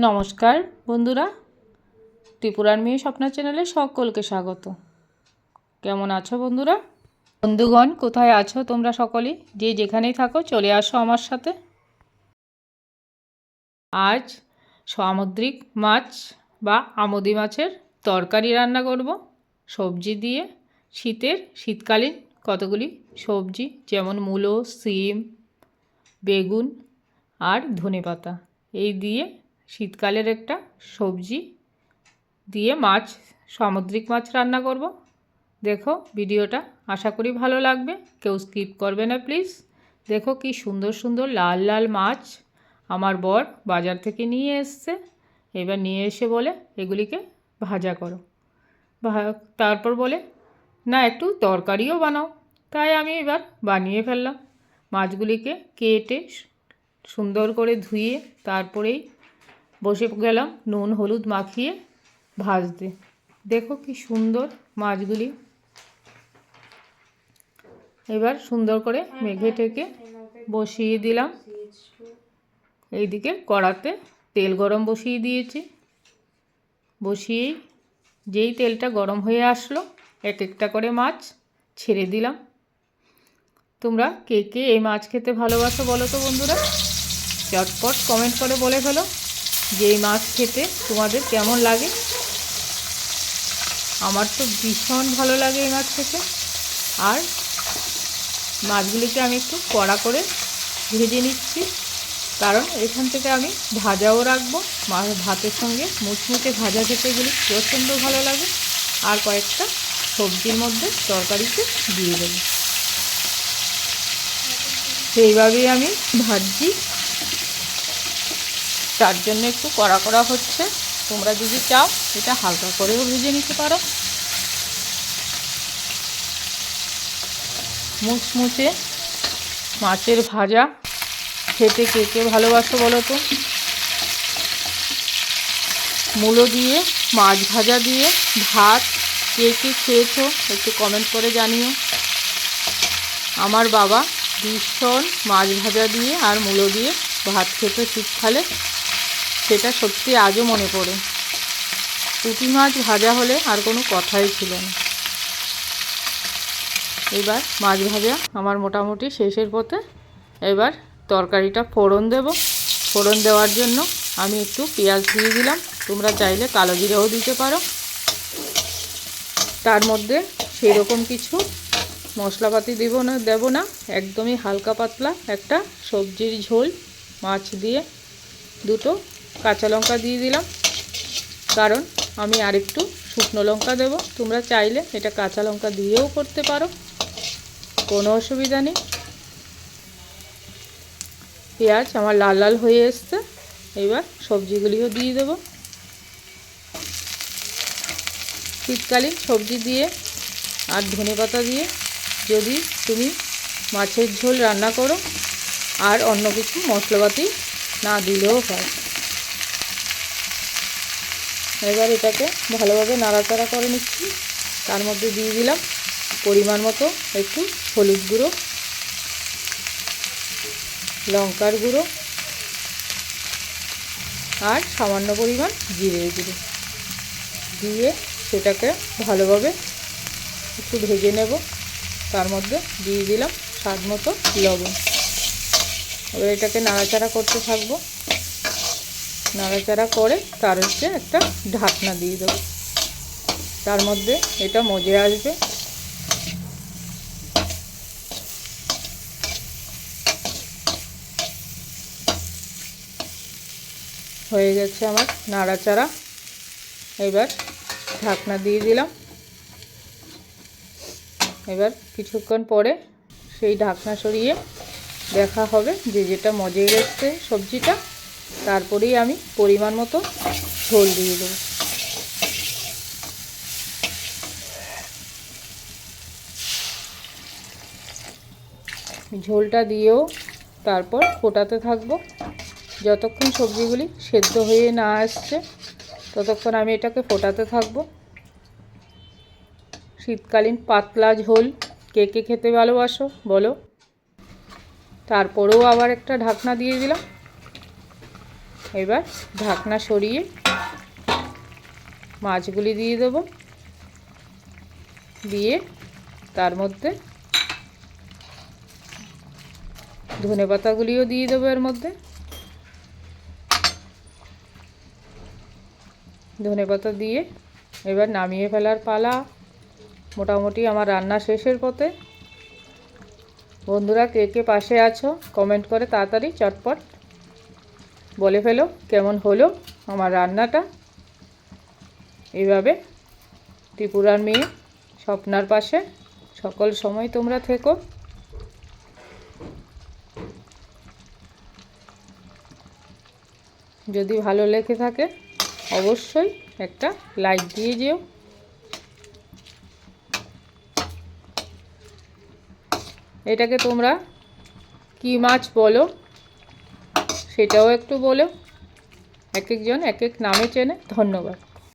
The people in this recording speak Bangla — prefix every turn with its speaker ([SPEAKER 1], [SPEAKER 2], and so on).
[SPEAKER 1] নমস্কার, বন্ধুরা। ত্রিপুরার মেয়ে স্বপ্না চ্যানেলে সকলকে স্বাগত। কেমন আছো বন্ধুরা? বন্ধুগণ, কোথায় আছো তোমরা সকলেই? যে যেখানেই থাকো, চলে আসো আমার সাথে। আজ সামুদ্রিক মাছ বা আমদি মাছের তরকারি রান্না করব। সবজি দিয়ে শীতের, শীতকালীন কতগুলি সবজি, যেমন মূলো, সিম, বেগুন আর ধনেপাতা। এই দিয়ে শীতকালের একটা সবজি দিয়ে মাছ, সামুদ্রিক মাছ রান্না করব। দেখো ভিডিওটা, আশা করি ভালো লাগবে। কেউ স্কিপ করবে না প্লিজ দেখো কি সুন্দর সুন্দর লাল লাল মাছ আমার বর বাজার থেকে নিয়ে এসছে। এবার নিয়ে এসে বলে এগুলিকে ভাজা করো। তারপর বলে, না, একটু তরকারিও বানাও। তাই আমি এবার বানিয়ে ফেললাম। মাছগুলিকে কেটে সুন্দর করে ধুয়ে তারপরেই বসে গেলাম নুন হলুদ মাখিয়ে ভাজতে। দেখো কি সুন্দর মাছগুলি। এবার সুন্দর করে মেঘে টেকে বসিয়ে দিলাম। এইদিকে কড়াতে তেল গরম বসিয়ে দিয়েছি। বসিয়েই যেই তেলটা গরম হয়ে আসলো এক একটা করে মাছ ছেড়ে দিলাম। তোমরা কে কে এই মাছ খেতে ভালোবাসো বলো তো বন্ধুরা? চটপট কমেন্ট করে বলে ফেলো। যে এই মাছ খেতে, তোমাদের কেমন লাগে? আমার তো ভীষণ ভালো লাগে এই মাছ খেতে। আর মাছগুলিকে আমি একটু কড়া করে ভেজে নিচ্ছি। কারণ এখান থেকে আমি ভাজাও রাখব। ভাতের সঙ্গে মুচমুচে ভাজা খেতে এগুলি প্রচণ্ড ভালো লাগে। আর কয়েকটা সবজির মধ্যে তরকারিতে দিয়ে দেবো। সেইভাবেই আমি ভাজছি। তার জন্য একটু কড়া করা হচ্ছে। তোমরা যদি চাও, এটা হালকা করেও ভেজে নিতে পারো। মুচমুচে মাছের ভাজা। খেতে কে কে ভালোবাসো বলো তো? মূলো দিয়ে, মাছ ভাজা দিয়ে, ভাত কে কে খেয়েছো একটু কমেন্ট করে জানিও। আমার বাবা ভীষণ মাছ ভাজা দিয়ে আর মূলো দিয়ে ভাত খেতে শীতকালে সেটা সত্যি আজও মনে পড়ে। পুঁটি মাছ ভাজা হলে আর কোনো কথাই ছিল না। এবার মাছ ভাজা আমার মোটামুটি শেষের পথে এবার তরকারিটা ফোড়ন দেব। ফোড়ন দেওয়ার জন্য আমি একটু পেঁয়াজ দিয়ে দিলাম। তোমরা চাইলে কালো জিরেও দিতে পারো। তার মধ্যে সেই রকম কিছু মশলাপাতি দেব না দেব না। একদমই হালকা পাতলা একটা সবজির ঝোল মাছ দিয়ে দুটো কাঁচা লঙ্কা দিয়ে দিলাম। কারণ আমি আরেকটু শুকনো লঙ্কা দেব। তোমরা চাইলে এটা কাঁচা লঙ্কা দিয়েও করতে পারো। কোনো অসুবিধা নেই। পেঁয়াজ আমার লাল লাল হয়ে এসছে। এবার সবজিগুলিও দিয়ে দেবো। শীতকালীন সবজি দিয়ে আর ধনেপাতা দিয়ে যদি তুমি মাছের ঝোল রান্না করো, আর অন্য কিছু মশলাপাতি না দিলেও হয়। এবার এটাকে ভালোভাবে নাড়াচাড়া করে নিচ্ছি। তার মধ্যে দিয়ে দিলাম পরিমাণ মতো একটু হলুদ গুঁড়ো, লঙ্কার গুঁড়ো আর সামান্য পরিমাণ জিরে গুঁড়ো। দিয়ে সেটাকে ভালোভাবে একটু ভেজে নেব। তার মধ্যে দিয়ে দিলাম স্বাদ মতো লবণ। এবার এটাকে নাড়াচাড়া করতে থাকব। নাড়াচাড়া করে তার হচ্ছে একটা ঢাকনা দিয়ে দেবো। তার মধ্যে এটা মজে আসবে। হয়ে গেছে আমার নাড়াচাড়া। এবার ঢাকনা দিয়ে দিলাম। এবার কিছুক্ষণ পরে সেই ঢাকনা সরিয়ে দেখা হবে যে যেটা মজে গেছে সবজিটা। তারপরেই আমি পরিমাণ মতো ঝোল দিয়ে দেবো। ঝোলটা দিয়েও তারপর ফোটাতে থাকব। যতক্ষণ সবজিগুলি সেদ্ধ হয়ে না আসছে, ততক্ষণ আমি এটাকে ফোটাতে থাকব। শীতকালীন পাতলা ঝোল, কে কে খেতে ভালোবাসো বলো। তারপরেও আবার একটা ঢাকনা দিয়ে দিলাম। এবার ঢাকনা সরিয়ে মাছগুলি দিয়ে দেবো। দিয়ে তার মধ্যে ধনে পাতাগুলিও দিয়ে দেবো এর মধ্যে। ধনে পাতা দিয়ে এবার নামিয়ে ফেলার পালা। মোটামুটি আমার রান্না শেষের পথে। বন্ধুরা, কে কে পাশে আছো কমেন্ট করে তাড়াতাড়ি, চটপট। বলে ফেলো কেমন হলো আমার রান্নাটা। এইভাবে ত্রিপুরার মেয়ে স্বপ্নার পাশে সকল সময় তোমরা থেকো। যদি ভালো লেগে থাকে অবশ্যই একটা লাইক দিয়ে যেও। এটাকে তোমরা কি মাছ বলো? সেটাও একটু বলো। এক একজন এক এক নামে চেনে ধন্যবাদ।